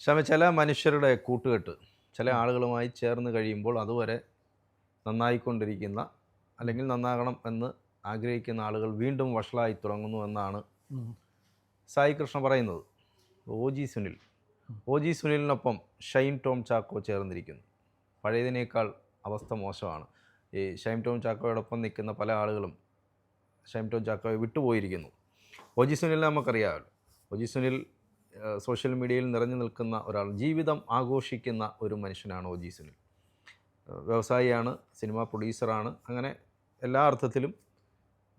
ക്ഷമ ചില മനുഷ്യരുടെ കൂട്ടുകെട്ട് ചില ആളുകളുമായി ചേർന്ന് കഴിയുമ്പോൾ അതുവരെ നന്നായിക്കൊണ്ടിരിക്കുന്ന അല്ലെങ്കിൽ നന്നാകണം എന്ന് ആഗ്രഹിക്കുന്ന ആളുകൾ വീണ്ടും വഷളായി തുടങ്ങുന്നു എന്നാണ് സായി കൃഷ്ണ പറയുന്നത്. O G Sunil. O G സുനിലിനൊപ്പം Shine Tom Chacko ചേർന്നിരിക്കുന്നു. പഴയതിനേക്കാൾ അവസ്ഥ മോശമാണ്. ഈ ഷൈൻ ടോം ചാക്കോയോടൊപ്പം നിൽക്കുന്ന പല ആളുകളും ഷൈൻ ടോം ചാക്കോയെ വിട്ടുപോയിരിക്കുന്നു. ഒ ജി സുനിലിനെ നമുക്കറിയാമല്ലോ. ഒ ജി സുനിൽ സോഷ്യൽ മീഡിയയിൽ നിറഞ്ഞു നിൽക്കുന്ന ഒരാൾ ജീവിതം ആഘോഷിക്കുന്ന ഒരു മനുഷ്യനാണ് ഒ ജി സുനിൽ വ്യവസായിയാണ് സിനിമ പ്രൊഡ്യൂസറാണ്. അങ്ങനെ എല്ലാ അർത്ഥത്തിലും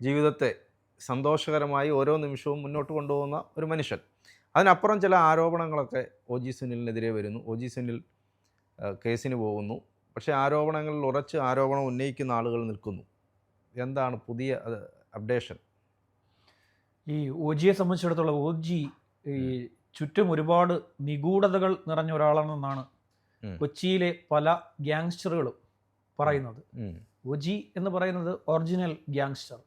ജീവിതത്തെ സന്തോഷകരമായി ഓരോ നിമിഷവും മുന്നോട്ട് കൊണ്ടുപോകുന്ന ഒരു മനുഷ്യൻ. അതിനപ്പുറം ചില ആരോപണങ്ങളൊക്കെ ഒ ജി സുനിലിനെതിരെ വരുന്നു. ഒ ജി സുനിൽ കേസിന് പോകുന്നു. പക്ഷേ ആരോപണങ്ങളിൽ ഉറച്ച് ആരോപണം ഉന്നയിക്കുന്ന ആളുകൾ നിൽക്കുന്നു. എന്താണ് പുതിയ അപ്ഡേഷൻ? ഈ ഒ ജിയെ സംബന്ധിച്ചിടത്തോളം ഒജി ഈ ചുറ്റും ഒരുപാട് നിഗൂഢതകൾ നിറഞ്ഞ ഒരാളാണെന്നാണ്. കൊച്ചിയിലെ പല ഗ്യാങ്സ്റ്ററുകളും പറയുന്നത്. ഒജി എന്ന് പറയുന്നത് ഒറിജിനൽ ഗ്യാങ്സ്റ്റർ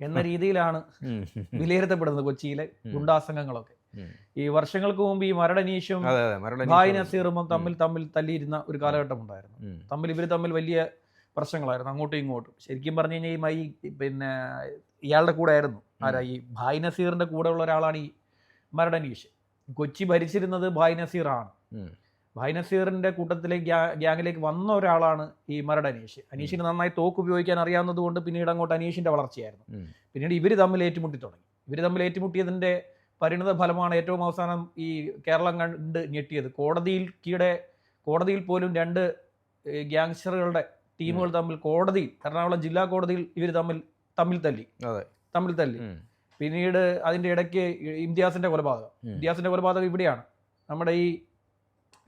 എന്ന രീതിയിലാണ് വിലയിരുത്തപ്പെടുന്നത് കൊച്ചിയിലെ. ഗുണ്ടാസംഘങ്ങളൊക്കെ. ഈ വർഷങ്ങൾക്ക് മുമ്പ് ഈ മരടനീഷും ഭായ് നസീറും തമ്മിൽ തമ്മിൽ തല്ലിയിരുന്ന ഒരു കാലഘട്ടം ഉണ്ടായിരുന്നു തമ്മിൽ ഇവർ തമ്മിൽ വലിയ പ്രശ്നങ്ങളായിരുന്നു. അങ്ങോട്ടും ഇങ്ങോട്ടും. ശരിക്കും പറഞ്ഞു കഴിഞ്ഞാൽ ഈ മൈ പിന്നെ ഇയാളുടെ കൂടെ ആയിരുന്നു. ആരാ? ഈ ഭായ് നസീറിന്റെ കൂടെ ഉള്ള ഒരാളാണ് ഈ മരടനീഷ് കൊച്ചി ഭരിച്ചിരുന്നത് ഭായ് നസീറാണ്. ഭായ് നസീറിന്റെ കൂട്ടത്തിലേക്ക് ഗ്യാ- ഗ്യാങ്ങിലേക്ക് വന്ന ഒരാളാണ് ഈ മരട് അനീഷ് അനീഷിന് നന്നായി തോക്ക് ഉപയോഗിക്കാൻ അറിയാവുന്നത് കൊണ്ട് പിന്നീട് അങ്ങോട്ട് അനീഷിന്റെ വളർച്ചയായിരുന്നു. പിന്നീട് ഇവർ തമ്മിൽ ഏറ്റുമുട്ടി തുടങ്ങി. ഇവർ തമ്മിൽ ഏറ്റുമുട്ടിയതിന്റെ പരിണിത ഫലമാണ് ഏറ്റവും അവസാനം ഈ കേരളം കണ്ട് ഞെട്ടിയത്. കോടതിയിൽ കീടെ കോടതിയിൽ പോലും രണ്ട് ഗ്യാങ്സ്റ്ററുകളുടെ ടീമുകൾ തമ്മിൽ കോടതിയിൽ എറണാകുളം ജില്ലാ കോടതിയിൽ ഇവർ തമ്മിൽ തമ്മിൽ തല്ലി. തമ്മിൽ തല്ലി. പിന്നീട് അതിന്റെ ഇടയ്ക്ക് ഇംതിയാസിന്റെ കൊലപാതകം. ഇംതിയാസിന്റെ കൊലപാതകം ഇവിടെയാണ്. നമ്മുടെ ഈ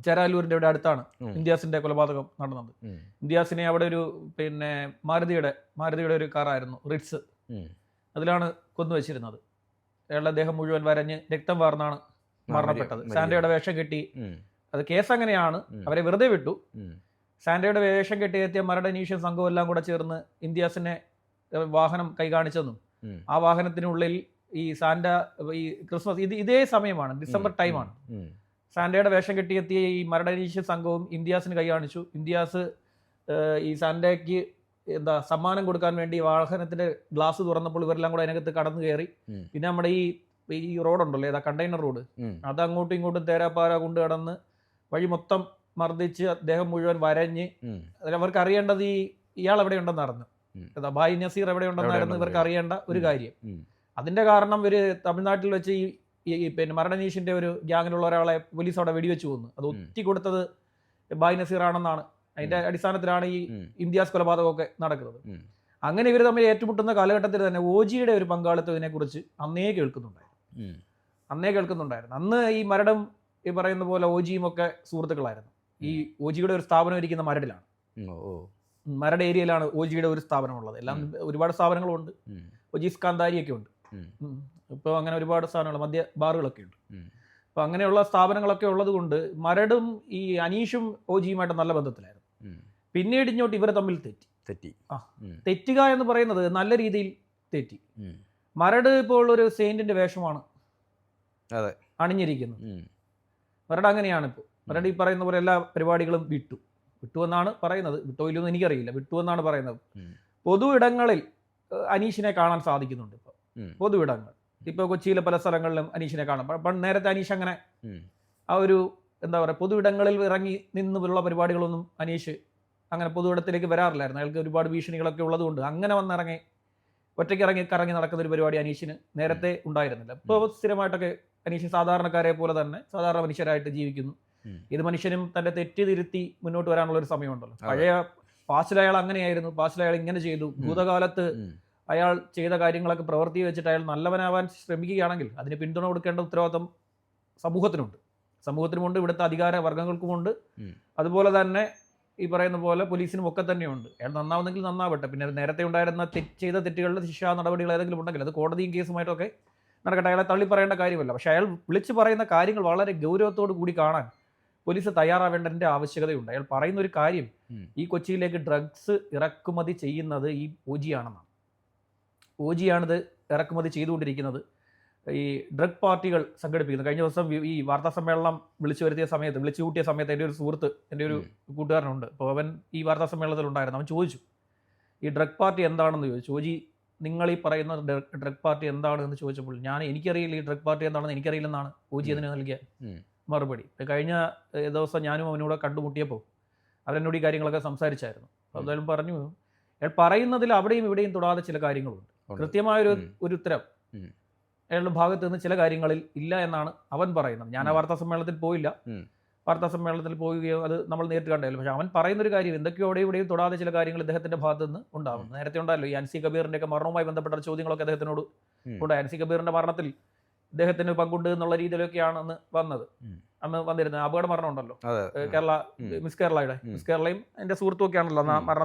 ചേരാലൂരിന്റെ ഇവിടെ അടുത്താണ് ഇന്ത്യാസിന്റെ ഇംതിയാസിന്റെ കൊലപാതകം നടന്നത്. ഇന്ത്യാസിനെ ഇംതിയാസിനെ അവിടെ ഒരു പിന്നെ മാരുതിയുടെ മാരുതിയുടെ ഒരു കാറായിരുന്നു റിറ്റ്സ് അതിലാണ് കൊന്നുവച്ചിരുന്നത് അയാളുടെ ദേഹം മുഴുവൻ വരഞ്ഞ് രക്തം വാർന്നാണ് മരണപ്പെട്ടത്. സാന്റയുടെ സാൻഡയുടെ വേഷം കെട്ടി അത് കേസ് അങ്ങനെയാണ്. അവരെ വെറുതെ വിട്ടു. ഉം. സാൻഡയുടെ വേഷം കെട്ടിയെത്തിയ മരടനീഷ്യൻ സംഘവും എല്ലാം കൂടെ ചേർന്ന് ഇന്ത്യാസിനെ വാഹനം കൈ കാണിച്ചെന്നും ഉം. ആ വാഹനത്തിനുള്ളിൽ ഈ സാന്റ ഈ ക്രിസ്മസ് ഇത് ഇതേ സമയമാണ് ഡിസംബർ. ടൈമാണ്. സാന്റയുടെ സാൻഡയുടെ വേഷം കെട്ടിയെത്തിയ ഈ മരടനീഷ്യ സംഘവും ഇന്ത്യാസിന് കൈ കാണിച്ചു ഇന്ത്യാസ് ഈ സാന്റയ്ക്ക് എന്താ സമ്മാനം കൊടുക്കാൻ വേണ്ടി വാഹനത്തിന്റെ ഗ്ലാസ് തുറന്നപ്പോൾ ഇവരെല്ലാം കൂടെ അതിനകത്ത് കടന്നു കയറി. പിന്നെ നമ്മുടെ ഈ ഈ റോഡുണ്ടല്ലോ ഏതാ കണ്ടെയ്നർ റോഡ്. അത് അങ്ങോട്ടും ഇങ്ങോട്ടും തേരാപ്പാര കൊണ്ട് കടന്ന് വഴി മൊത്തം മർദ്ദിച്ച് അദ്ദേഹം മുഴുവൻ വരഞ്ഞ് അവർക്ക് അറിയേണ്ടത് ഈ ഇയാൾ എവിടെ ഉണ്ടെന്ന് ഉം. ഭായ് നസീർ എവിടെ ഉണ്ടെന്നായിരുന്നു ഇവർക്ക് അറിയേണ്ട ഒരു കാര്യം. അതിന്റെ കാരണം ഇവർ തമിഴ്നാട്ടിൽ വെച്ച് ഈ പിന്നെ മരണനീഷിന്റെ ഒരു ഗ്യാങ്ങിലുള്ള ഒരാളെ പോലീസ് അവിടെ വെടിവെച്ചു കൊന്നു അത് ഒത്തി കൊടുത്തത് ബായ് നസീർ ആണെന്നാണ് അതിന്റെ അടിസ്ഥാനത്തിലാണ് ഈ. ഇന്ത്യാസ് കൊലപാതകമൊക്കെ നടക്കുന്നത്. അങ്ങനെ ഇവർ തമ്മിൽ ഏറ്റുമുട്ടുന്ന കാലഘട്ടത്തിൽ തന്നെ ഓജിയുടെ ഒരു പങ്കാളിത്തം ഇതിനെക്കുറിച്ച് അന്നേ കേൾക്കുന്നുണ്ടായിരുന്നു. അന്നേ കേൾക്കുന്നുണ്ടായിരുന്നു. അന്ന് ഈ മരടും ഈ പറയുന്ന പോലെ ഓജിയും ഒക്കെ സുഹൃത്തുക്കളായിരുന്നു. ഈ ഓജിയുടെ ഒരു സ്ഥാപനം ഇരിക്കുന്ന മരടിലാണ്. മരട് ഏരിയയിലാണ് ഒ ജിയുടെ ഒരു സ്ഥാപനമുള്ളത്. എല്ലാം ഒരുപാട് സ്ഥാപനങ്ങളുണ്ട് ഒ ജി സ്കാന്താരിയൊക്കെ ഉണ്ട്. ഇപ്പോൾ അങ്ങനെ ഒരുപാട് സ്ഥാപനങ്ങൾ മദ്യ ബാറുകളൊക്കെ ഉണ്ട്. അപ്പോൾ അങ്ങനെയുള്ള സ്ഥാപനങ്ങളൊക്കെ ഉള്ളത് കൊണ്ട് മരടും ഈ അനീഷും ഒ ജിയുമായിട്ട് നല്ല ബന്ധത്തിലായിരുന്നു. പിന്നീട് ഇങ്ങോട്ട് ഇവർ തമ്മിൽ തെറ്റി. തെറ്റി. ആ. തെറ്റുക എന്ന് പറയുന്നത് നല്ല രീതിയിൽ തെറ്റി. മരട് ഇപ്പോൾ ഒരു സെയിന്റിന്റെ വേഷമാണ് അതെ. അണിഞ്ഞിരിക്കുന്നത്. മരട് അങ്ങനെയാണ് ഇപ്പോൾ മരട് ഈ പറയുന്ന പോലെ എല്ലാ പരിപാടികളും വിട്ടു. വിട്ടു എന്നാണ് പറയുന്നത്. വിട്ടോ ഇല്ലെന്ന് എനിക്കറിയില്ല. വിട്ടു എന്നാണ് പറയുന്നത് പൊതു ഇടങ്ങളിൽ അനീഷിനെ കാണാൻ സാധിക്കുന്നുണ്ട് ഇപ്പോൾ പൊതു ഇടങ്ങൾ. ഇപ്പോൾ കൊച്ചിയിലെ പല സ്ഥലങ്ങളിലും അനീഷിനെ കാണാം. നേരത്തെ അനീഷ് അങ്ങനെ ആ ഒരു എന്താ പറയുക പൊതു ഇടങ്ങളിൽ ഇറങ്ങി നിന്നുള്ള പരിപാടികളൊന്നും അനീഷ് അങ്ങനെ പൊതു ഇടത്തിലേക്ക് വരാറില്ലായിരുന്നു. അയാൾക്ക് ഒരുപാട് ഭീഷണികളൊക്കെ ഉള്ളതുകൊണ്ട് അങ്ങനെ വന്നിറങ്ങി ഒറ്റയ്ക്ക് ഇറങ്ങി കറങ്ങി നടക്കുന്ന ഒരു പരിപാടി അനീഷിന് നേരത്തെ ഉണ്ടായിരുന്നില്ല. ഇപ്പോൾ സ്ഥിരമായിട്ടൊക്കെ അനീഷ് സാധാരണക്കാരെ പോലെ തന്നെ സാധാരണ മനുഷ്യരായിട്ട് ജീവിക്കുന്നു. ഇത് മനുഷ്യനും തന്റെ തെറ്റ് തിരുത്തി മുന്നോട്ട് വരാനുള്ള ഒരു സമയമുണ്ടല്ലോ. പഴയ പാസ്റ്റിൽ അയാൾ അങ്ങനെയായിരുന്നു. പാസ്റ്റിൽ അയാൾ ഇങ്ങനെ ചെയ്തു. ഭൂതകാലത്ത് അയാൾ ചെയ്ത കാര്യങ്ങളൊക്കെ പ്രവർത്തി വെച്ചിട്ട് അയാൾ നല്ലവനാവാൻ ശ്രമിക്കുകയാണെങ്കിൽ അതിന് പിന്തുണ കൊടുക്കേണ്ട ഉത്തരവാദിത്തം സമൂഹത്തിനുണ്ട്. സമൂഹത്തിനുമുണ്ട് ഇവിടുത്തെ അധികാര വർഗങ്ങൾക്കുമുണ്ട്. ഉം. അതുപോലെ തന്നെ ഈ പറയുന്ന പോലെ പോലീസിനും ഒക്കെ തന്നെയുണ്ട്. അയാൾ നന്നാവുന്നെങ്കിൽ നന്നാവട്ടെ. പിന്നെ നേരത്തെ ഉണ്ടായിരുന്ന തെറ്റ് ചെയ്ത തെറ്റുകളുടെ ശിക്ഷാ നടപടികൾ ഏതെങ്കിലും ഉണ്ടെങ്കിൽ അത് കോടതിയും കേസുമായിട്ടൊക്കെ നടക്കട്ടെ. അയാളെ തള്ളി പറയേണ്ട കാര്യമല്ല. പക്ഷെ അയാൾ വിളിച്ചു പറയുന്ന കാര്യങ്ങൾ വളരെ ഗൗരവത്തോടു കൂടി കാണാൻ പോലീസ് തയ്യാറാവേണ്ടതിന്റെ ആവശ്യകതയുണ്ട്. അയാൾ പറയുന്ന ഒരു കാര്യം ഈ കൊച്ചിയിലേക്ക് ഡ്രഗ്സ് ഇറക്കുമതി ചെയ്യുന്നത് ഈ ഒജിയാണെന്നാണ് ഒജിയാണിത് ഇറക്കുമതി ചെയ്തുകൊണ്ടിരിക്കുന്നത്. ഈ ഡ്രഗ് പാർട്ടികൾ സംഘടിപ്പിക്കുന്നത് കഴിഞ്ഞ ദിവസം ഈ വാർത്താ സമ്മേളനം വിളിച്ചു വരുത്തിയ സമയത്ത് വിളിച്ചു കൂട്ടിയ സമയത്ത് എന്റെ ഒരു സുഹൃത്ത് എന്റെ ഒരു കൂട്ടുകാരനുണ്ട്. അപ്പോൾ അവൻ ഈ വാർത്താ സമ്മേളനത്തിൽ ഉണ്ടായിരുന്നു. അവൻ ചോദിച്ചു ഈ ഡ്രഗ് പാർട്ടി എന്താണെന്ന് ചോദിച്ചു? ചോജി നിങ്ങൾ ഈ പറയുന്ന ഡ്രഗ് പാർട്ടി എന്താണെന്ന് ചോദിച്ചപ്പോൾ ഞാൻ എനിക്കറിയില്ല ഈ ഡ്രഗ് പാർട്ടി എന്താണെന്ന് എനിക്കറിയില്ലെന്നാണ് ഓജി അതിന് നൽകിയ. മറുപടി. കഴിഞ്ഞ ദിവസം ഞാനും അവനോട് കണ്ടുമുട്ടിയപ്പോൾ അവരെന്നോട് ഈ കാര്യങ്ങളൊക്കെ സംസാരിച്ചായിരുന്നു. അപ്പോൾ പറഞ്ഞു അയാൾ പറയുന്നതിൽ അവിടെയും ഇവിടെയും തൊടാതെ ചില കാര്യങ്ങളുണ്ട്. കൃത്യമായൊരു ഒരു ഉത്തരം. അയാളുടെ ഭാഗത്ത് നിന്ന് ചില കാര്യങ്ങളിൽ ഇല്ല എന്നാണ് അവൻ പറയുന്നത്. ഞാൻ ആ വാർത്താ സമ്മേളനത്തിൽ പോയില്ല. വാർത്താ സമ്മേളനത്തിൽ പോവുകയോ അത് നമ്മൾ നേരിട്ട് കണ്ടല്ലോ പക്ഷെ അവൻ പറയുന്ന ഒരു കാര്യം എന്തൊക്കെയോ അവിടെയും ഇവിടെയും തൊടാതെ ചില കാര്യങ്ങൾ ഇദ്ദേഹത്തിന്റെ ഭാഗത്ത് നിന്ന് ഉണ്ടാവും നേരത്തെ ഉണ്ടായല്ലോ ഈ അൻസി കബീറിന്റെ ഒക്കെ മരണവുമായി ബന്ധപ്പെട്ട ചോദ്യങ്ങളൊക്കെ അദ്ദേഹത്തിനോട് ഉണ്ടായി ഉണ്ട്. അൻസി കബീറിന്റെ മരണത്തിൽ ഇദ്ദേഹത്തിന് പങ്കുണ്ട് എന്നുള്ള രീതിയിലൊക്കെയാണ് അന്ന് വന്നത് അന്ന് വന്നിരുന്നത് അപകട മരണം ഉണ്ടല്ലോ കേരള മിസ് കേരളയുടെ. മിസ് കേരളയും എന്റെ സുഹൃത്തും ഒക്കെ ആണല്ലോ അന്ന് മരണ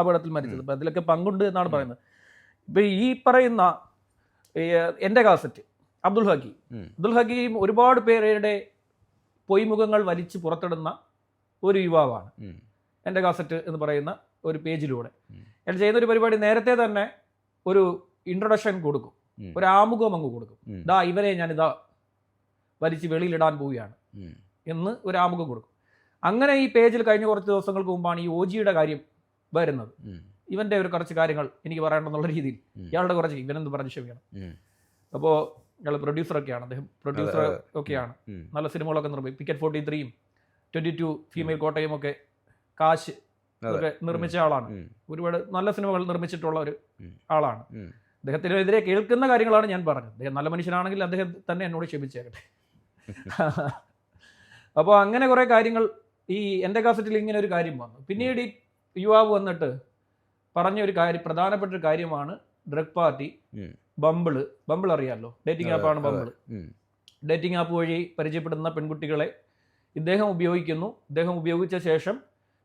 അപകടത്തിൽ മരിച്ചത്. അപ്പൊ അതിലൊക്കെ പങ്കുണ്ട് എന്നാണ് പറയുന്നത്. ഇപ്പൊ ഈ പറയുന്ന എന്റെ കാസറ്റ് അബ്ദുൽ ഹക്കി. അബ്ദുൽ ഹക്കീം ഒരുപാട് പേരുടെ പൊയ്മുഖങ്ങൾ വലിച്ചു പുറത്തിടുന്ന ഒരു യുവാവാണ് എന്റെ എന്റെ കാസറ്റ് എന്ന് പറയുന്ന ഒരു പേജിലൂടെ. അയാൾ ചെയ്യുന്ന ഒരു പരിപാടി നേരത്തെ തന്നെ ഒരു ഇൻട്രൊഡക്ഷൻ കൊടുക്കും. ഒരു ആമുഖം അങ്ങ് കൊടുക്കും. ഇതാ ദാ ഞാൻ ഇതാ വലിച്ച് വെളിയിലിടാൻ പോവുകയാണ് എന്ന് ഒരു ആമുഖം കൊടുക്കും. അങ്ങനെ ഈ പേജിൽ കഴിഞ്ഞ കുറച്ച് ദിവസങ്ങൾക്ക് മുമ്പാണ് ഈ ഓജിയുടെ കാര്യം വരുന്നത്. ഇവന്റെ ഒരു കുറച്ച് കാര്യങ്ങൾ എനിക്ക് പറയണമെന്നുള്ള രീതിയിൽ ഇയാളുടെ കുറച്ച് ഇവനെന്ത് പറഞ്ഞ് ക്ഷമിക്കണം. അപ്പോൾ ഇയാൾ പ്രൊഡ്യൂസറൊക്കെയാണ് അദ്ദേഹം പ്രൊഡ്യൂസർ. ഒക്കെയാണ്. നല്ല സിനിമകളൊക്കെ നിർമ്മിക്കും പിക്കറ്റ് ഫോർട്ടി ത്രീയും ട്വന്റി ടു ഫീമെയിൽ കോട്ടയും ഒക്കെ കാശ് ഒക്കെ നിർമ്മിച്ച ആളാണ്. ഒരുപാട് നല്ല സിനിമകൾ നിർമ്മിച്ചിട്ടുള്ള ഒരു ആളാണ്. അദ്ദേഹത്തിനെതിരെ കേൾക്കുന്ന കാര്യങ്ങളാണ് ഞാൻ പറഞ്ഞത്. അദ്ദേഹം നല്ല മനുഷ്യനാണെങ്കിൽ അദ്ദേഹം തന്നെ എന്നോട് ക്ഷമിച്ചേക്കട്ടെ. അപ്പോൾ അങ്ങനെ കുറേ കാര്യങ്ങൾ ഈ എന്റെ കാസറ്റിൽ ഇങ്ങനെ ഒരു കാര്യം വന്നു. പിന്നീട് ഈ യുവാവ് വന്നിട്ട് പറഞ്ഞ ഒരു കാര്യം പ്രധാനപ്പെട്ട ഒരു കാര്യമാണ് ഡ്രഗ് പാർട്ടി. ബമ്പിൾ. ബമ്പിൾ അറിയാമല്ലോ ഡേറ്റിംഗ് ആപ്പാണ് ബമ്പിൾ. ഡേറ്റിംഗ് ആപ്പ് വഴി പരിചയപ്പെടുന്ന പെൺകുട്ടികളെ ഇദ്ദേഹം ഉപയോഗിക്കുന്നു. ഇദ്ദേഹം ഉപയോഗിച്ച ശേഷം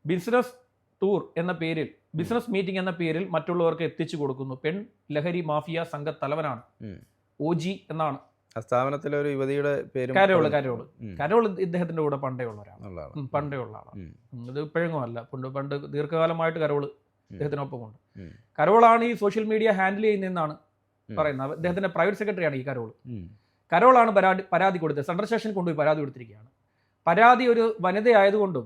ബിസിനസ് ടൂർ എന്ന പേരിൽ ബിസിനസ് മീറ്റിംഗ് എന്ന പേരിൽ മറ്റുള്ളവർക്ക് എത്തിച്ചു കൊടുക്കുന്നു. പെൺ ലഹരി മാഫിയ സംഘ തലവനാണ് ഒ ജി എന്നാണ്. സ്ഥാപനത്തിലെ ഒരു യുവതിയുടെ പേരും കരോൾ കരോൾ കരോൾ ഇദ്ദേഹത്തിന്റെ കൂടെ പണ്ടേ ഉള്ള ഒരാളാണ് പണ്ടേ ഉള്ള ആളാണ് ഇത് ഇപ്പോഴെങ്ങും അല്ല. പണ്ട് പണ്ട് ദീർഘകാലമായിട്ട് കരോൾ ഇദ്ദേഹത്തിനൊപ്പം ഉണ്ട് ഉം. കരോളാണ് ഈ സോഷ്യൽ മീഡിയ ഹാൻഡിൽ ചെയ്യുന്നതെന്നാണ്. പറയുന്നത്. അദ്ദേഹത്തിന്റെ പ്രൈവറ്റ് സെക്രട്ടറി ആണ് ഈ കരോൾ ഉം. കരോളാണ് പരാതി പരാതി കൊടുത്തത്. സെൻട്രൽ സ്റ്റേഷൻ കൊണ്ടുപോയി പരാതി കൊടുത്തിരിക്കുകയാണ്. പരാതി ഒരു വനിതയായതുകൊണ്ടും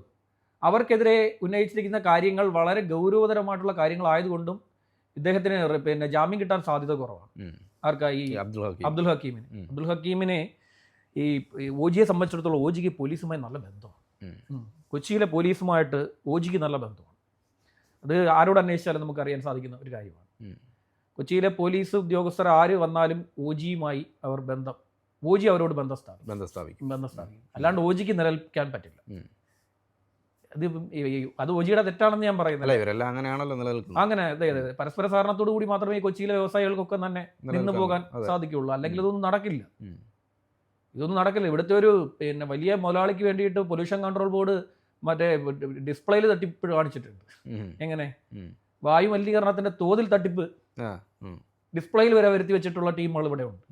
അവർക്കെതിരെ ഉന്നയിച്ചിരിക്കുന്ന കാര്യങ്ങൾ വളരെ ഗൗരവതരമായിട്ടുള്ള കാര്യങ്ങളായതുകൊണ്ടും ഇദ്ദേഹത്തിന് പിന്നെ ജാമ്യം കിട്ടാൻ സാധ്യത കുറവാണ്. ആർക്കാ ഈ അബ്ദുൽ ഹക്കീമിന്. അബ്ദുൽ ഹക്കീമിനെ ഈ ഓജിയെ സംബന്ധിച്ചിടത്തോളം ഓജിക്ക് പോലീസുമായി നല്ല ബന്ധമാണ്. കൊച്ചിയിലെ പോലീസുമായിട്ട് ഓജിക്ക് നല്ല ബന്ധമാണ്. അത് ആരോട് അന്വേഷിച്ചാലും നമുക്ക് അറിയാൻ സാധിക്കുന്ന ഒരു കാര്യമാണ്. കൊച്ചിയിലെ പോലീസ് ഉദ്യോഗസ്ഥർ ആര് വന്നാലും ഓജിയുമായി അവർ ബന്ധം ഓജി അവരോട് ബന്ധം സ്ഥാപിക്കും. ബന്ധം സ്ഥാപിക്കും. ബന്ധം സ്ഥാപിക്കും. അല്ലാണ്ട് ഓജിക്ക് നിലനിൽക്കാൻ പറ്റില്ല. ഉം. അത് ഓജിയുടെ തെറ്റാണെന്ന് ഞാൻ പറയുന്നത് ഇവരെല്ലാം അങ്ങനെയാണല്ലോ നിലനിൽക്കുന്നത്. അങ്ങനെ അതെ. പരസ്പര സഹകരണത്തോടു കൂടി മാത്രമേ കൊച്ചിയിലെ വ്യവസായികൾക്കൊക്കെ തന്നെ നിന്ന് പോകാൻ. സാധിക്കുള്ളൂ അല്ലെങ്കിൽ ഇതൊന്നും നടക്കില്ല. ഇതൊന്നും നടക്കില്ല. ഇവിടുത്തെ ഒരു പിന്നെ വലിയ മുതലാളിക്ക് വേണ്ടിയിട്ട് പൊല്യൂഷൻ കൺട്രോൾ ബോർഡ് മറ്റേ ഡിസ്പ്ലേയിൽ തട്ടിപ്പ് കാണിച്ചിട്ടുണ്ട്. എങ്ങനെ. വായു മലിനീകരണത്തിന്റെ തോതിൽ തട്ടിപ്പ് ഡിസ്പ്ലേയിൽ വരെ വരുത്തി വെച്ചിട്ടുള്ള ടീമുകൾ ഇവിടെ ഉണ്ട്.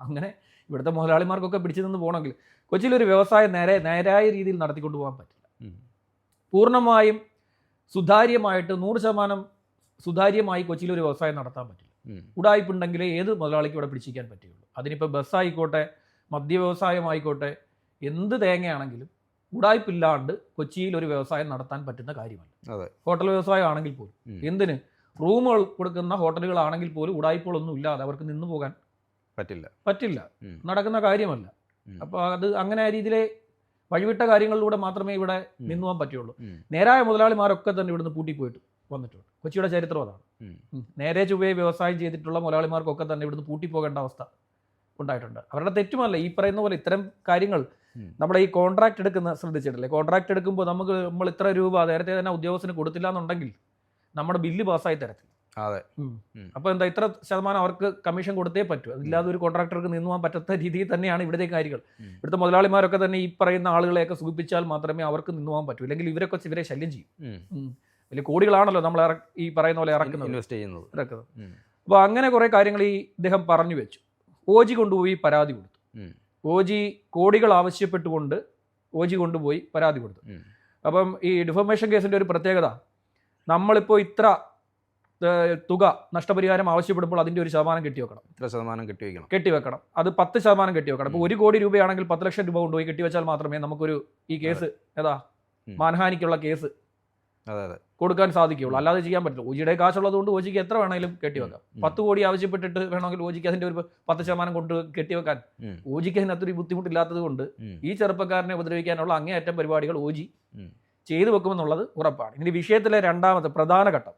അങ്ങനെ ഇവിടുത്തെ മുതലാളിമാർക്കൊക്കെ പിടിച്ചു നിന്ന് പോകണമെങ്കിൽ കൊച്ചിയിലൊരു വ്യവസായം നേരെ നേരായ രീതിയിൽ നടത്തിക്കൊണ്ടു പോകാൻ പറ്റില്ല ഉം. പൂർണമായും സുതാര്യമായിട്ട് നൂറ് ശതമാനം സുതാര്യമായി കൊച്ചിയിൽ ഒരു വ്യവസായം നടത്താൻ പറ്റില്ല. ഉടായ്പുണ്ടെങ്കിലേ ഏത് മുതലാളിക്കും ഇവിടെ പിടിച്ചിരിക്കാൻ പറ്റുള്ളൂ അതിനിപ്പോൾ ബസ്സായിക്കോട്ടെ മദ്യ വ്യവസായമായിക്കോട്ടെ എന്ത് തേങ്ങയാണെങ്കിലും ഉടായ്പില്ലാണ്ട് കൊച്ചിയിൽ ഒരു വ്യവസായം നടത്താൻ പറ്റുന്ന കാര്യമല്ല. ഹോട്ടൽ വ്യവസായം ആണെങ്കിൽ പോലും. എന്തിന്? റൂമുകൾ കൊടുക്കുന്ന ഹോട്ടലുകളാണെങ്കിൽ പോലും ഉടായ്പകളൊന്നും ഇല്ലാതെ അവർക്ക് നിന്ന് പോകാൻ പറ്റില്ല. പറ്റില്ല. നടക്കുന്ന കാര്യമല്ല. അപ്പോൾ അത് അങ്ങനെ ആ രീതിയിലെ വഴിവിട്ട കാര്യങ്ങളിലൂടെ മാത്രമേ ഇവിടെ നിന്നുവാൻ നിന്നു പോകാൻ പറ്റുള്ളൂ. നേരായ മുതലാളിമാരൊക്കെ തന്നെ ഇവിടുന്ന് പൂട്ടിപ്പോയിട്ട് വന്നിട്ടുണ്ട്. കൊച്ചിയുടെ ചരിത്രം അതാണ്. നേരെ ചുവയെ വ്യവസായം ചെയ്തിട്ടുള്ള മുതലാളിമാർക്കൊക്കെ തന്നെ ഇവിടുന്ന് പൂട്ടിപ്പോകേണ്ട അവസ്ഥ ഉണ്ടായിട്ടുണ്ട്. അവരുടെ തെറ്റുമല്ല ഈ പറയുന്ന പോലെ ഇത്തരം കാര്യങ്ങൾ. നമ്മുടെ ഈ കോൺട്രാക്ട് എടുക്കുന്ന ശ്രദ്ധിച്ചിട്ടില്ലേ? കോൺട്രാക്ട് എടുക്കുമ്പോൾ നമുക്ക് നമ്മൾ ഇത്ര രൂപ നേരത്തെ തന്നെ ഉദ്യോഗസ്ഥന് കൊടുത്തില്ല എന്നുണ്ടെങ്കിൽ നമ്മുടെ ബില്ല് പാസ്സായി തരത്തില്ല. അതെ. അപ്പോൾ എന്താ ഇത്ര ശതമാനം അവർക്ക് കമ്മീഷൻ കൊടുത്തേ പറ്റൂ. അതില്ലാതെ ഒരു കോൺട്രാക്ടർക്ക് നിന്നു പോകാൻ പറ്റാത്ത രീതിയിൽ തന്നെയാണ് ഇവിടുത്തെ കാര്യങ്ങൾ. ഇവിടുത്തെ മുതലാളിമാരൊക്കെ തന്നെ ഈ പറയുന്ന ആളുകളെയൊക്കെ സുഖിപ്പിച്ചാൽ മാത്രമേ അവർക്ക് നിന്നു പോകാൻ പറ്റൂ. അല്ലെങ്കിൽ ഇവരൊക്കെ ഇവരെ ശല്യം ചെയ്യും. വലിയ കോടികളാണല്ലോ നമ്മൾ ഈ പറയുന്ന പോലെ ഇറക്കുന്നത്. ഇൻവെസ്റ്റ് ചെയ്യുന്നത്. ഇറക്കുന്നത്. അപ്പോൾ അങ്ങനെ കുറേ കാര്യങ്ങൾ ഈ ഇദ്ദേഹം പറഞ്ഞു വെച്ചു. ഓജി കൊണ്ടുപോയി പരാതി കൊടുത്തു. ഓജി കോടികൾ ആവശ്യപ്പെട്ടുകൊണ്ട് ഓജി കൊണ്ടുപോയി പരാതി കൊടുത്തു. അപ്പം ഈ ഡിഫോമേഷൻ കേസിന്റെ ഒരു പ്രത്യേകത നമ്മളിപ്പോൾ ഇത്ര തുക നഷ്ടപരിഹാരം ആവശ്യപ്പെടുമ്പോൾ അതിന്റെ ഒരു ശതമാനം കെട്ടി വെക്കണം. ഇത്ര ശതമാനം കെട്ടി വെക്കണം. കെട്ടി വെക്കണം. അത് പത്ത് ശതമാനം കെട്ടിവെക്കണം അപ്പോൾ ഒരു കോടി രൂപയാണെങ്കിൽ പത്ത് ലക്ഷം രൂപ കൊണ്ടുപോയി കെട്ടിവെച്ചാൽ മാത്രമേ നമുക്കൊരു ഈ കേസ് ഏതാ? മാനഹാനിക്കുള്ള കേസ് കൊടുക്കാൻ സാധിക്കുകയുള്ളൂ. അല്ലാതെ ചെയ്യാൻ പറ്റില്ല. ഓജിയുടെ കാശുള്ളത് കൊണ്ട് ഓജിക്ക് എത്ര വേണമെങ്കിലും കെട്ടി വെക്കാം. പത്ത് കോടി ആവശ്യപ്പെട്ടിട്ട് വേണമെങ്കിൽ ഓജിക്ക് അതിന്റെ ഒരു പത്ത് ശതമാനം കൊണ്ട് കെട്ടിവെക്കാൻ വെക്കാൻ. ഓജിക്ക് അതിനകത്തൊരു ബുദ്ധിമുട്ടില്ലാത്തത് കൊണ്ട് ഈ ചെറുപ്പക്കാരനെ ഉപദ്രവിക്കാനുള്ള അങ്ങേയറ്റം പരിപാടികൾ ഓജി. ചെയ്തു വെക്കുമെന്നുള്ളത് ഉറപ്പാണ്. ഇനി വിഷയത്തിലെ രണ്ടാമത്തെ പ്രധാന ഘട്ടം.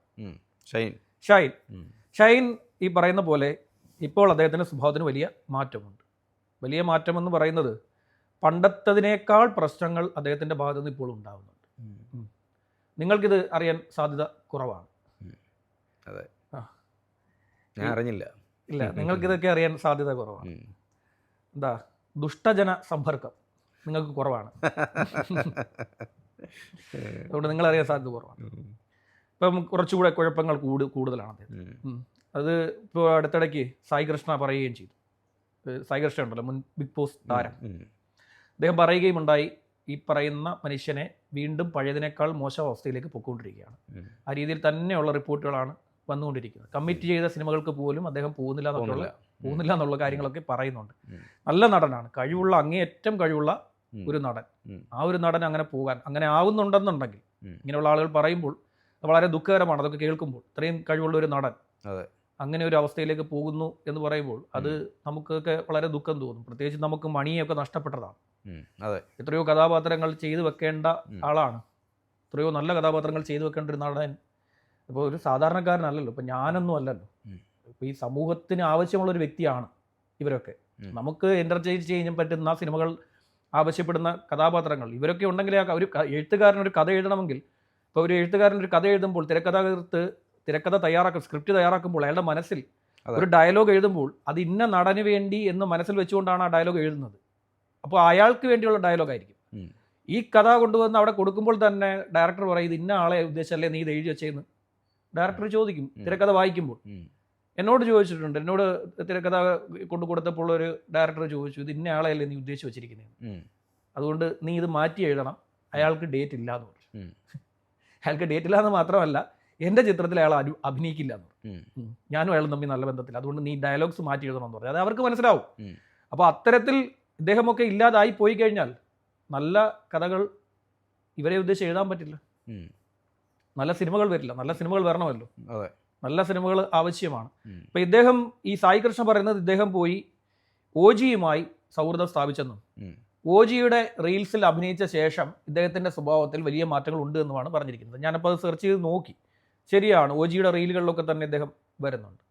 ഷൈൻ. ഷൈൻ. ഷൈൻ ഈ പറയുന്ന പോലെ ഇപ്പോൾ അദ്ദേഹത്തിന്റെ സ്വഭാവത്തിന് വലിയ മാറ്റമുണ്ട്. വലിയ മാറ്റം എന്ന് പറയുന്നത് പണ്ടത്തതിനേക്കാൾ പ്രശ്നങ്ങൾ അദ്ദേഹത്തിന്റെ ഭാഗത്തു നിന്ന് ഇപ്പോൾ ഉണ്ടാകുന്നുണ്ട്. നിങ്ങൾക്കിത് അറിയാൻ സാധ്യത കുറവാണ്. അതെ. ഞാൻ അറിഞ്ഞില്ല. ഇല്ല നിങ്ങൾക്കിതൊക്കെ അറിയാൻ സാധ്യത കുറവാണ്. എന്താ ദുഷ്ടജന സമ്പർക്കം നിങ്ങൾക്ക് കുറവാണ്. അതുകൊണ്ട് നിങ്ങൾ അറിയാൻ സാധ്യത കുറവാണ്. ഇപ്പം കുറച്ചുകൂടെ കുഴപ്പങ്ങൾ കൂടു കൂടുതലാണ് അദ്ദേഹം. അത് ഇപ്പോൾ അടുത്തിടയ്ക്ക് സായി കൃഷ്ണ പറയുകയും ചെയ്തു. സായി കൃഷ്ണ ഉണ്ടല്ലോ മുൻ ബിഗ് ബോസ് താരം. അദ്ദേഹം പറയുകയും ഉണ്ടായി ഈ പറയുന്ന മനുഷ്യനെ വീണ്ടും പഴയതിനേക്കാൾ മോശം അവസ്ഥയിലേക്ക് പൊയ്ക്കൊണ്ടിരിക്കുകയാണ്. ആ രീതിയിൽ തന്നെയുള്ള റിപ്പോർട്ടുകളാണ് വന്നുകൊണ്ടിരിക്കുന്നത്. കമ്മിറ്റ് ചെയ്ത സിനിമകൾക്ക് പോലും അദ്ദേഹം പോകുന്നില്ല എന്നുള്ള പോകുന്നില്ല. എന്നുള്ള കാര്യങ്ങളൊക്കെ പറയുന്നുണ്ട്. നല്ല നടനാണ്. കഴിവുള്ള അങ്ങേയറ്റം കഴിവുള്ള ഒരു നടൻ. ആ ഒരു നടൻ അങ്ങനെ പോകാൻ അങ്ങനെ ആവുന്നുണ്ടെന്നുണ്ടെങ്കിൽ. ഇങ്ങനെയുള്ള ആളുകൾ പറയുമ്പോൾ വളരെ ദുഃഖകരമാണ്. അതൊക്കെ കേൾക്കുമ്പോൾ. ഇത്രയും കഴിവുള്ള ഒരു നടൻ അതെ. അങ്ങനെ ഒരു അവസ്ഥയിലേക്ക് പോകുന്നു എന്ന് പറയുമ്പോൾ അത് നമുക്കൊക്കെ വളരെ ദുഃഖം തോന്നും. പ്രത്യേകിച്ച് നമുക്ക് മണിയൊക്കെ നഷ്ടപ്പെട്ടതാണ്. അതെ. എത്രയോ കഥാപാത്രങ്ങൾ ചെയ്തു വെക്കേണ്ട ആളാണ്. എത്രയോ നല്ല കഥാപാത്രങ്ങൾ ചെയ്തു വെക്കേണ്ട ഒരു നടൻ ഇപ്പോൾ ഒരു സാധാരണക്കാരനല്ലല്ലോ. ഇപ്പം ഞാനൊന്നും അല്ലല്ലോ. ഇപ്പോൾ ഈ സമൂഹത്തിന് ആവശ്യമുള്ള ഒരു വ്യക്തിയാണ് ഇവരൊക്കെ. നമുക്ക് എന്റർടൈൻ ചെയ്യാൻ പറ്റുന്ന സിനിമകൾ ആവശ്യപ്പെടുന്ന കഥാപാത്രങ്ങൾ ഇവരൊക്കെ ഉണ്ടെങ്കിൽ ഒരു എഴുത്തുകാരൻ ഒരു കഥ എഴുതണമെങ്കിൽ ഇപ്പോൾ ഒരു എഴുത്തുകാരൻ ഒരു കഥ എഴുതുമ്പോൾ തിരക്കഥാകൃത്ത് തിരക്കഥ തയ്യാറാക്കും സ്ക്രിപ്റ്റ് തയ്യാറാക്കുമ്പോൾ അയാളുടെ മനസ്സിൽ ഒരു ഡയലോഗ് എഴുതുമ്പോൾ അത് ഇന്ന നടന് വേണ്ടി എന്ന് മനസ്സിൽ വെച്ചുകൊണ്ടാണ് ആ ഡയലോഗ് എഴുതുന്നത്. അപ്പോൾ അയാൾക്ക് വേണ്ടിയുള്ള ഡയലോഗ് ആയിരിക്കും. ഈ കഥ കൊണ്ടുവന്ന് അവിടെ കൊടുക്കുമ്പോൾ തന്നെ ഡയറക്ടർ പറയും ഇത് ഇന്ന ആളെ ഉദ്ദേശമല്ലേ നീ ഇത് എഴുതി വെച്ചേന്ന്? ഡയറക്ടർ ചോദിക്കും തിരക്കഥ വായിക്കുമ്പോൾ. എന്നോട് ചോദിച്ചിട്ടുണ്ട് എന്നോട് തിരക്കഥ കൊണ്ടു കൊടുത്തപ്പോൾ ഒരു ഡയറക്ടർ ചോദിച്ചു ഇത് ഇന്ന ആളെയല്ലേ നീ ഉദ്ദേശിച്ച് വെച്ചിരിക്കുന്നത് അതുകൊണ്ട് നീ ഇത് മാറ്റി എഴുതണം. അയാൾക്ക് ഡേറ്റ് ഇല്ല എന്ന് പറഞ്ഞു. അയാൾക്ക് ഡേറ്റ് ഇല്ല എന്ന് മാത്രമല്ല എന്റെ ചിത്രത്തിൽ അയാൾ അഭിനയിക്കില്ല എന്ന്. ഞാനും അയാളും തമ്മിൽ നല്ല ബന്ധത്തിൽ അതുകൊണ്ട് നീ ഡയലോഗ്സ് മാറ്റി എഴുതണം എന്ന് പറഞ്ഞു. അത് അവർക്ക് മനസ്സിലാവും. അപ്പോൾ അത്തരത്തിൽ ഇദ്ദേഹമൊക്കെ ഇല്ലാതായി പോയി കഴിഞ്ഞാൽ നല്ല കഥകൾ ഇവരെ ഉദ്ദേശിച്ച് എഴുതാൻ പറ്റില്ല. നല്ല സിനിമകൾ വരില്ല. നല്ല സിനിമകൾ വരണമല്ലോ. അതെ. നല്ല സിനിമകൾ ആവശ്യമാണ്. അപ്പം ഇദ്ദേഹം ഈ സായി കൃഷ്ണ പറയുന്നത് ഇദ്ദേഹം പോയി ഓജിയുമായി സൗഹൃദം സ്ഥാപിച്ചെന്നും ഉം. ഓജിയുടെ റീൽസിൽ അഭിനയിച്ച ശേഷം ഇദ്ദേഹത്തിന്റെ സ്വഭാവത്തിൽ വലിയ മാറ്റങ്ങൾ ഉണ്ട് എന്നുമാണ് പറഞ്ഞിരിക്കുന്നത്. ഞാനപ്പോൾ അത് സെർച്ച് ചെയ്ത് നോക്കി. ശരിയാണ് ഓജിയുടെ റീലുകളിലൊക്കെ തന്നെ ഇദ്ദേഹം വരുന്നുണ്ട്.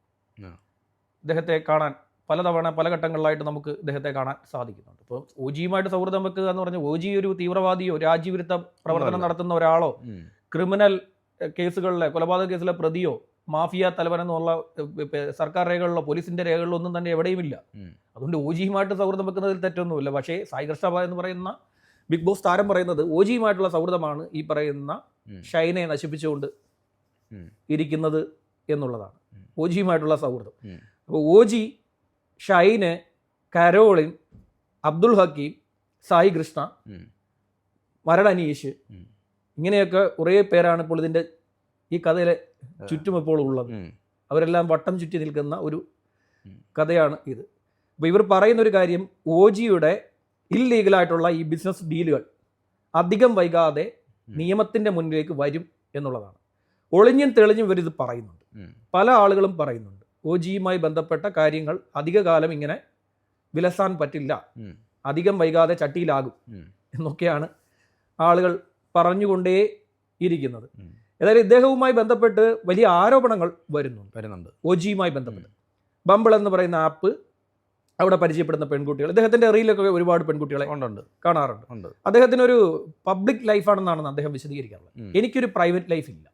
ഇദ്ദേഹത്തെ കാണാൻ പലതവണ പല ഘട്ടങ്ങളിലായിട്ട് നമുക്ക് ഇദ്ദേഹത്തെ കാണാൻ സാധിക്കുന്നുണ്ട്. ഇപ്പോൾ ഓജിയുമായിട്ട് സൗഹൃദം വെക്കുക എന്ന് പറഞ്ഞാൽ ഓജി ഒരു തീവ്രവാദിയോ രാജ്യവിരുദ്ധ പ്രവർത്തനം നടത്തുന്ന ഒരാളോ ക്രിമിനൽ കേസുകളിലെ കൊലപാതക കേസിലെ പ്രതിയോ മാഫിയ തലവനെന്നുള്ള സർക്കാർ രേഖകളിലോ പോലീസിന്റെ രേഖകളിലോ ഒന്നും തന്നെ എവിടെയുമില്ല. അതുകൊണ്ട് ഓജിയുമായിട്ട് സൗഹൃദം വെക്കുന്നതിൽ തെറ്റൊന്നുമില്ല പക്ഷേ സായി കൃഷ്ണ എന്ന് പറയുന്ന ബിഗ് ബോസ് താരം പറയുന്നത് ഓജിയുമായിട്ടുള്ള സൗഹൃദമാണ് ഈ പറയുന്ന. ഷൈനെ നശിപ്പിച്ചുകൊണ്ട് ഇരിക്കുന്നത് എന്നുള്ളതാണ്. ഓജിയുമായിട്ടുള്ള സൗഹൃദം. അപ്പോൾ ഓജി ഷൈന് കരോളിൻ അബ്ദുൾ ഹക്കീം സായി കൃഷ്ണ. മരട് അനീഷ് ഇങ്ങനെയൊക്കെ കുറേ പേരാണ് ഇപ്പോൾ ഇതിന്റെ ഈ കഥയിലെ ചുറ്റും ഇപ്പോൾ ഉള്ളത്. അവരെല്ലാം വട്ടം ചുറ്റി നിൽക്കുന്ന ഒരു കഥയാണ് ഇത്. അപ്പോൾ ഇവർ പറയുന്ന ഒരു കാര്യം ഓജിയുടെ ഇല്ലീഗലായിട്ടുള്ള ഈ ബിസിനസ് ഡീലുകൾ അധികം വൈകാതെ. നിയമത്തിന്റെ മുന്നിലേക്ക് വരും എന്നുള്ളതാണ്. ഒളിഞ്ഞും തെളിഞ്ഞും ഇവരിത് പറയുന്നുണ്ട്. പല ആളുകളും പറയുന്നുണ്ട്. ഓജിയുമായി ബന്ധപ്പെട്ട കാര്യങ്ങൾ അധിക കാലം ഇങ്ങനെ വിലസാൻ പറ്റില്ല. അധികം വൈകാതെ ചട്ടിയിലാകും എന്നൊക്കെയാണ് ആളുകൾ പറഞ്ഞുകൊണ്ടേ ഇരിക്കുന്നത്. ഏതായാലും ഇദ്ദേഹവുമായി ബന്ധപ്പെട്ട് വലിയ ആരോപണങ്ങൾ വരുന്നു വരുന്നുണ്ട്. ഒജിയുമായി ബന്ധപ്പെട്ട്. ബമ്പിൾ എന്ന് പറയുന്ന ആപ്പ് അവിടെ പരിചയപ്പെടുന്ന പെൺകുട്ടികൾ ഇദ്ദേഹത്തിന്റെ റീലൊക്കെ ഒരുപാട് പെൺകുട്ടികളെ ഉണ്ട് ഉണ്ട്. കാണാറുണ്ട്. ഉണ്ട്. അദ്ദേഹത്തിന് ഒരു പബ്ലിക് ലൈഫാണെന്നാണ് അദ്ദേഹം വിശദീകരിക്കാറുള്ളത്. എനിക്കൊരു പ്രൈവറ്റ് ലൈഫ് ഇല്ല.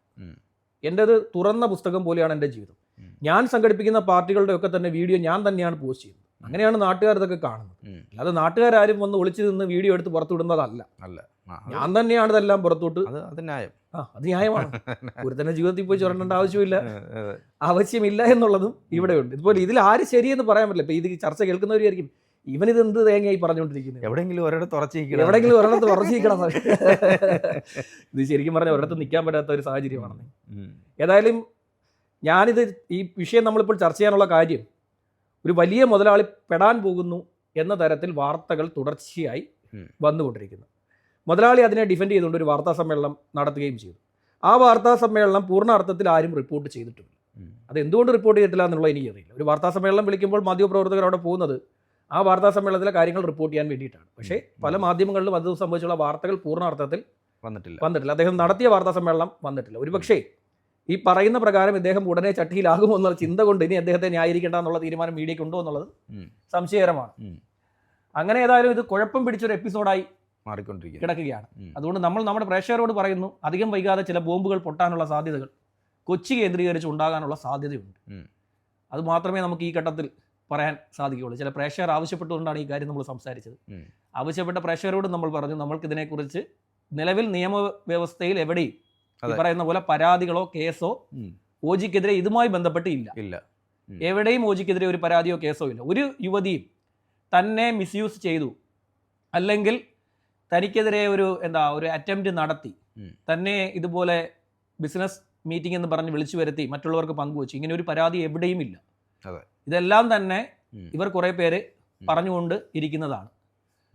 എന്റെത് തുറന്ന പുസ്തകം പോലെയാണ് എന്റെ ജീവിതം. ഞാൻ സംഘടിപ്പിക്കുന്ന പാർട്ടികളുടെ ഒക്കെ തന്നെ വീഡിയോ ഞാൻ തന്നെയാണ് പോസ്റ്റ് ചെയ്യുന്നത്. അങ്ങനെയാണ് നാട്ടുകാർ ഇതൊക്കെ കാണുന്നത്. അല്ലാതെ നാട്ടുകാരും വന്ന് ഒളിച്ചു നിന്ന് വീഡിയോ എടുത്ത് പുറത്തുവിടുന്നതല്ല. അല്ല. ഞാൻ തന്നെയാണ് ഇതെല്ലാം പുറത്തോട്ട് അത് ന്യായം. ആ അത് ന്യായമാണ്. ഒരുത്തന്നെ ജീവിതത്തിൽ പോയി ചുരണ്ടേണ്ട ആവശ്യമില്ല. ആവശ്യമില്ല എന്നുള്ളതും ഇവിടെ ഉണ്ട് ഇതുപോലെ ഇതിൽ ആര് ശരിയെന്ന് പറയാൻ പറ്റില്ല. ഇപ്പൊ ഇത് ചർച്ച കേൾക്കുന്നവരായിരിക്കും. ഇവൻ ഇത് എന്ത് തേങ്ങയായി പറഞ്ഞുകൊണ്ടിരിക്കുന്നത്? എവിടെയെങ്കിലും ഒരിടത്ത് ഉറച്ചിരിക്കണം. എവിടെയെങ്കിലും ഒരിടത്ത് ഉറച്ചിരിക്കണം. ഇത് ശരിക്കും പറഞ്ഞാൽ ഒരിടത്ത് നിൽക്കാൻ പറ്റാത്ത ഒരു സാഹചര്യമാണ്. ഏതായാലും ഞാനിത് ഈ വിഷയം നമ്മളിപ്പോൾ ചർച്ച ചെയ്യാനുള്ള കാര്യം ഒരു വലിയ മുതലാളി പെടാൻ പോകുന്നു എന്ന തരത്തിൽ വാർത്തകൾ തുടർച്ചയായി. വന്നുകൊണ്ടിരിക്കുന്നു. മുതലാളി അതിനെ ഡിഫെൻഡ് ചെയ്തുകൊണ്ട് ഒരു വാർത്താ സമ്മേളനം നടത്തുകയും ചെയ്തു. ആ വാർത്താ സമ്മേളനം പൂർണ അർത്ഥത്തിൽ ആരും റിപ്പോർട്ട് ചെയ്തിട്ടില്ല. അത് എന്തുകൊണ്ട് റിപ്പോർട്ട് ചെയ്തിട്ടില്ല എന്നുള്ളത് എനിക്കറിയില്ല. ഒരു വാർത്താ സമ്മേളനം വിളിക്കുമ്പോൾ മാധ്യമപ്രവർത്തകർ അവിടെ പോകുന്നത് ആ വാർത്താ സമ്മേളനത്തിലെ കാര്യങ്ങൾ റിപ്പോർട്ട് ചെയ്യാൻ വേണ്ടിയിട്ടാണ്. പക്ഷേ പല മാധ്യമങ്ങളിലും അത് സംബന്ധിച്ചുള്ള വാർത്തകൾ പൂർണ അർത്ഥത്തിൽ വന്നിട്ടില്ല. വന്നിട്ടില്ല. അദ്ദേഹം നടത്തിയ വാർത്താ സമ്മേളനം വന്നിട്ടില്ല. ഒരുപക്ഷേ ഈ പറയുന്ന പ്രകാരം ഇദ്ദേഹം ഉടനെ ചട്ടിയിലാകുമോ എന്നുള്ള ചിന്ത കൊണ്ട് ഇനി അദ്ദേഹത്തെ ന്യായീകരിക്കേണ്ട എന്നുള്ള തീരുമാനം മീഡിയയ്ക്ക് ഉണ്ടോ എന്നുള്ളത്. സംശയകരമാണ്. അങ്ങനെ ഏതായാലും ഇത് കുഴപ്പം പിടിച്ചൊരു എപ്പിസോഡായി മാറിക്കൊണ്ടിരിക്കുക കിടക്കുകയാണ്. അതുകൊണ്ട് നമ്മൾ നമ്മുടെ പ്രേക്ഷകരോട് പറയുന്നു അധികം വൈകാതെ ചില ബോംബുകൾ പൊട്ടാനുള്ള സാധ്യതകൾ കൊച്ചി കേന്ദ്രീകരിച്ച് ഉണ്ടാകാനുള്ള സാധ്യതയുണ്ട്. അത് മാത്രമേ നമുക്ക് ഈ ഘട്ടത്തിൽ പറയാൻ സാധിക്കുകയുള്ളൂ. ചില പ്രേക്ഷകർ ആവശ്യപ്പെട്ടുകൊണ്ടാണ് ഈ കാര്യം നമ്മൾ സംസാരിച്ചത്. ആവശ്യപ്പെട്ട പ്രേക്ഷകരോട് നമ്മൾ പറഞ്ഞു നമ്മൾക്ക് ഇതിനെക്കുറിച്ച് നിലവിൽ നിയമവ്യവസ്ഥയിൽ എവിടെയും ഈ. പറയുന്ന പോലെ പരാതികളോ കേസോ ഓജിക്കെതിരെ ഇതുമായി ബന്ധപ്പെട്ട് ഇല്ല. ഇല്ല. എവിടെയും ഓജിക്കെതിരെ ഒരു പരാതിയോ കേസോ ഇല്ല. ഒരു യുവതിയും തന്നെ മിസ്യൂസ് ചെയ്തു. അല്ലെങ്കിൽ തനിക്കെതിരെ ഒരു എന്താ ഒരു അറ്റംപ്റ്റ് നടത്തി. തന്നെ ഇതുപോലെ ബിസിനസ് മീറ്റിംഗ് എന്ന് പറഞ്ഞ് വിളിച്ചു വരുത്തി മറ്റുള്ളവർക്ക് പങ്കുവച്ചു. ഇങ്ങനെ ഒരു പരാതി എവിടെയും ഇല്ല. ഇതെല്ലാം തന്നെ ഇവർ കുറേ പേര്. പറഞ്ഞുകൊണ്ട് ഇരിക്കുന്നതാണ്.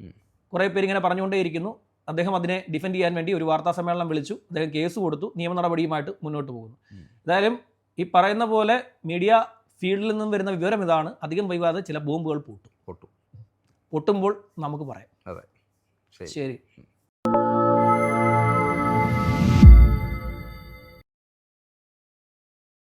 കുറെ കുറേ പേര് ഇങ്ങനെ പറഞ്ഞുകൊണ്ടേ ഇരിക്കുന്നു അദ്ദേഹം അതിനെ ഡിഫെൻഡ് ചെയ്യാൻ വേണ്ടി ഒരു വാർത്താ സമ്മേളനം വിളിച്ചു. അദ്ദേഹം കേസ് കൊടുത്തു. നിയമ നടപടിയുമായിട്ട് മുന്നോട്ട് പോകുന്നു. എന്തായാലും ഈ പറയുന്ന പോലെ മീഡിയ ഫീൽഡിൽ നിന്നും വരുന്ന വിവരം ഇതാണ്. അധികം വൈകാതെ ചില ബോംബുകൾ പൊട്ടും. പൊട്ടും. പൊട്ടുമ്പോൾ നമുക്ക് പറയാം. ശരി. ശരി.